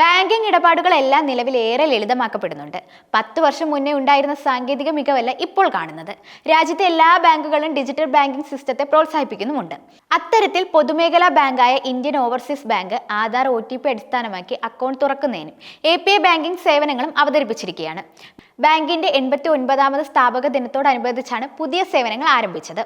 Banking ഇടപാടുകളെല്ലാം നിലവിൽ ഏറെ ലളിതമാക്കപ്പെടുന്നുണ്ട്. പത്ത് വർഷം മുന്നേ ഉണ്ടായിരുന്ന സാങ്കേതിക മികവല്ല ഇപ്പോൾ കാണുന്നത്. രാജ്യത്തെ എല്ലാ ബാങ്കുകളും ഡിജിറ്റൽ ബാങ്കിംഗ് സിസ്റ്റത്തെ പ്രോത്സാഹിപ്പിക്കുന്നുമുണ്ട്. അത്തരത്തിൽ പൊതുമേഖലാ ബാങ്കായ Indian Overseas Bank Aadhaar O T P അടിസ്ഥാനമാക്കി അക്കൗണ്ട് തുറക്കുന്നതിനും എ പി ഐ ബാങ്കിംഗ് സേവനങ്ങളും അവതരിപ്പിച്ചിരിക്കുകയാണ്. ബാങ്കിന്റെ എൺപത്തി ഒൻപതാമത് സ്ഥാപക ദിനത്തോടനുബന്ധിച്ചാണ് പുതിയ സേവനങ്ങൾ ആരംഭിച്ചത്.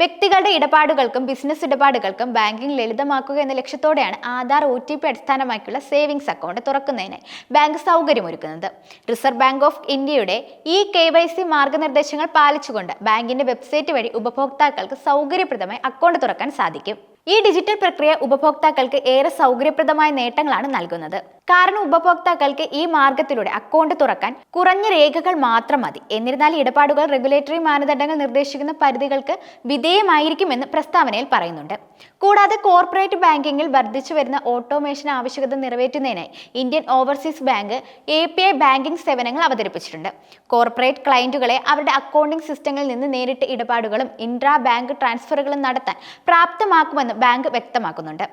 വ്യക്തികളുടെ ഇടപാടുകൾക്കും ബിസിനസ് ഇടപാടുകൾക്കും ബാങ്കിംഗ് ലളിതമാക്കുക എന്ന ലക്ഷ്യത്തോടെയാണ് ആധാർ ഒ ടി പി അടിസ്ഥാനമാക്കിയുള്ള സേവിങ്സ് അക്കൗണ്ട് തുറക്കുന്നതിന് ബാങ്ക് സൗകര്യമൊരുക്കുന്നത്. റിസർവ് ബാങ്ക് ഓഫ് ഇന്ത്യയുടെ ഈ കെ വൈ സി മാർഗനിർദ്ദേശങ്ങൾ പാലിച്ചുകൊണ്ട് ബാങ്കിന്റെ വെബ്സൈറ്റ് വഴി ഉപഭോക്താക്കൾക്ക് സൗകര്യപ്രദമായി അക്കൗണ്ട് തുറക്കാൻ സാധിക്കും. ഈ ഡിജിറ്റൽ പ്രക്രിയ ഉപഭോക്താക്കൾക്ക് ഏറെ സൗകര്യപ്രദമായ നേട്ടങ്ങളാണ് നൽകുന്നത്. കാരണം ഉപഭോക്താക്കൾക്ക് ഈ മാർഗത്തിലൂടെ അക്കൗണ്ട് തുറക്കാൻ കുറഞ്ഞ രേഖകൾ മാത്രം മതി. എന്നിരുന്നാൽ ഇടപാടുകൾ റെഗുലേറ്ററി മാനദണ്ഡങ്ങൾ നിർദ്ദേശിക്കുന്ന പരിധികൾക്ക് വിധേയമായിരിക്കുമെന്ന് പ്രസ്താവനയിൽ പറയുന്നുണ്ട്. കൂടാതെ കോർപ്പറേറ്റ് ബാങ്കിങ്ങിൽ വർദ്ധിച്ചു വരുന്ന ഓട്ടോമേഷൻ ആവശ്യകത നിറവേറ്റുന്നതിനായി Indian Overseas Bank A P I banking സേവനങ്ങൾ അവതരിപ്പിച്ചിട്ടുണ്ട്. കോർപ്പറേറ്റ് ക്ലയന്റുകളെ അവരുടെ അക്കൗണ്ടിംഗ് സിസ്റ്റങ്ങളിൽ നിന്ന് നേരിട്ട് ഇടപാടുകളും ഇൻട്രാ ബാങ്ക് ട്രാൻസ്ഫറുകളും നടത്താൻ പ്രാപ്തമാക്കുമെന്ന് ബാങ്ക് വ്യക്തമാക്കുന്നുണ്ട്.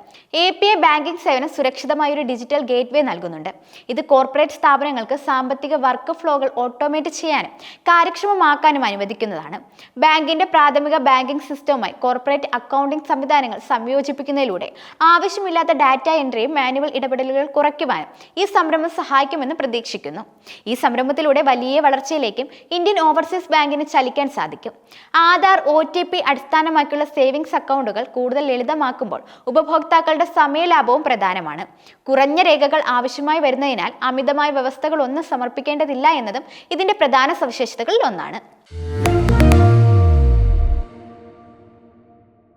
എ പി ഐ ബാങ്കിംഗ് സേവനം സുരക്ഷിതമായ ഒരു ഡിജിറ്റൽ ഗേറ്റ്വേ നൽകുന്നുണ്ട്. ഇത് കോർപ്പറേറ്റ് സ്ഥാപനങ്ങൾക്ക് സാമ്പത്തിക വർക്ക് ഫ്ലോകൾ ഓട്ടോമേറ്റ് ചെയ്യാനും കാര്യക്ഷമമാക്കാനും അനുവദിക്കുന്നതാണ്. ബാങ്കിന്റെ പ്രാഥമിക ബാങ്കിംഗ് സിസ്റ്റവുമായി കോർപ്പറേറ്റ് അക്കൗണ്ടിംഗ് സംവിധാനങ്ങൾ സംയോജിപ്പിക്കുന്നതിലൂടെ ആവശ്യമില്ലാത്ത ഡാറ്റ എൻട്രിയും മാനുവൽ ഇടപെടലുകൾ കുറയ്ക്കുവാനും ഈ സംരംഭം സഹായിക്കുമെന്ന് പ്രതീക്ഷിക്കുന്നു. ഈ സംരംഭത്തിലൂടെ വലിയ വളർച്ചയിലേക്കും ഇന്ത്യൻ ഓവർസീസ് ബാങ്കിന് ചലിക്കാൻ സാധിക്കും. ആധാർ ഒ അടിസ്ഥാനമാക്കിയുള്ള സേവിങ്സ് അക്കൗണ്ടുകൾ കൂടുതൽ ലളിതമാക്കുമ്പോൾ ഉപഭോക്താക്കളുടെ സമയലാഭവും പ്രധാനമാണ്. കുറഞ്ഞ രേഖകൾ ആവശ്യമായി വരുന്നതിനാൽ അമിതമായ വ്യവസ്ഥകൾ ഒന്നും സമർപ്പിക്കേണ്ടതില്ല എന്നതും ഇതിന്റെ പ്രധാന സവിശേഷതകളിൽ ഒന്നാണ്.